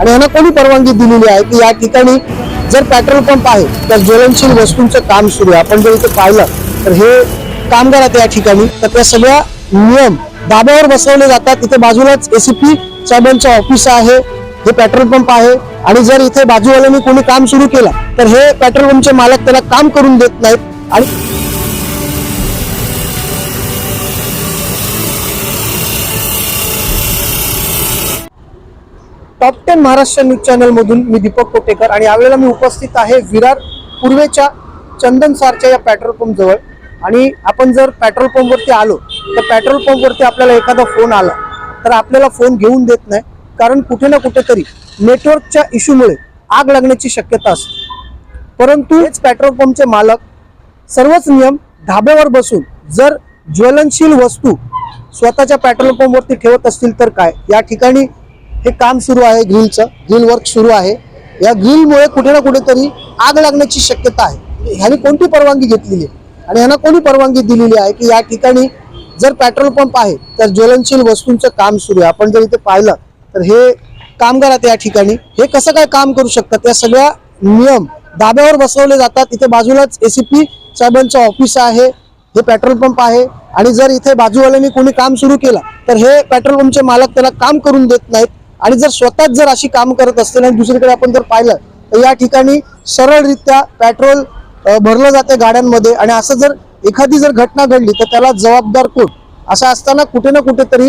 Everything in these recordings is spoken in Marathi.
आणि यांना कोणी परवानगी दिलेली आहे की या ठिकाणी जर पेट्रोल पंप आहे तर ज्वलनशील वस्तूंचं काम सुरू आहे. आपण जर इथे पाहिलं तर हे कामगार आहेत या ठिकाणी. तर त्या सगळ्या नियम दाब्यावर बसवले जातात. इथे बाजूलाच एसीपी साहेबांचं ऑफिस आहे हे पेट्रोल पंप आहे. आणि जर इथे बाजूवाल्यांनी कोणी काम सुरू केलं तर हे पेट्रोल पंपचे मालक त्याला काम करून देत नाहीत. आणि टॉप टेन महाराष्ट्र न्यूज चॅनलमधून मी दीपक कोटेकर आणि यावेळेला मी उपस्थित आहे विरार पूर्वेच्या चंदनसारच्या या पेट्रोल पंपजवळ आणि आपण जर पेट्रोल पंपवरती आलो तर पेट्रोल पंपवरती आपल्याला एखादा फोन आला तर आपल्याला फोन घेऊन देत नाही. कारण कुठे ना कुठेतरी नेटवर्कच्या इश्यूमुळे आग लागण्याची शक्यता असते. परंतु हेच पेट्रोल पंपचे मालक सर्वच नियम धाब्यावर बसून जर ज्वलनशील वस्तू स्वतःच्या पेट्रोल पंपवरती ठेवत असतील तर काय? या ठिकाणी हे काम सुरू आहे ग्रिलचं ग्रिल वर्क सुरू आहे. या ग्रिलमुळे कुठे ना कुठेतरी आग लागण्याची शक्यता आहे. म्हणजे ह्याने कोणती परवानगी घेतलेली आहे? आणि ह्यांना कोणी परवानगी दिलेली आहे की या ठिकाणी जर पेट्रोल पंप आहे तर ज्वलनशील वस्तूंचं काम सुरू आहे. आपण जर इथे पाहिलं तर हे कामगार आहेत या ठिकाणी. हे कसं काय काम करू शकतात? या सगळ्या नियम दाब्यावर बसवले जातात. इथे बाजूलाच ए सी पी साहेबांचं ऑफिस आहे. हे पेट्रोल पंप आहे. आणि जर इथे बाजूवाल्यांनी कोणी काम सुरू केलं तर हे पेट्रोल पंपचे मालक त्याला काम करून देत नाहीत. आणि जर स्वतःच जर अशी काम करत असतील आणि दुसरीकडे आपण जर पाहिलं तर या ठिकाणी सरळरित्या पेट्रोल भरलं जाते गाड्यांमध्ये. आणि असं जर एखादी जर घटना घडली तर त्याला जबाबदार कोण? असं असताना कुठे ना कुठेतरी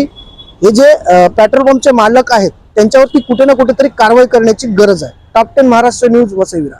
हे जे पेट्रोल पंपचे मालक आहेत त्यांच्यावरती कुठे ना कुठेतरी कारवाई करण्याची गरज आहे. Top ten Maharashtra news वसईविरा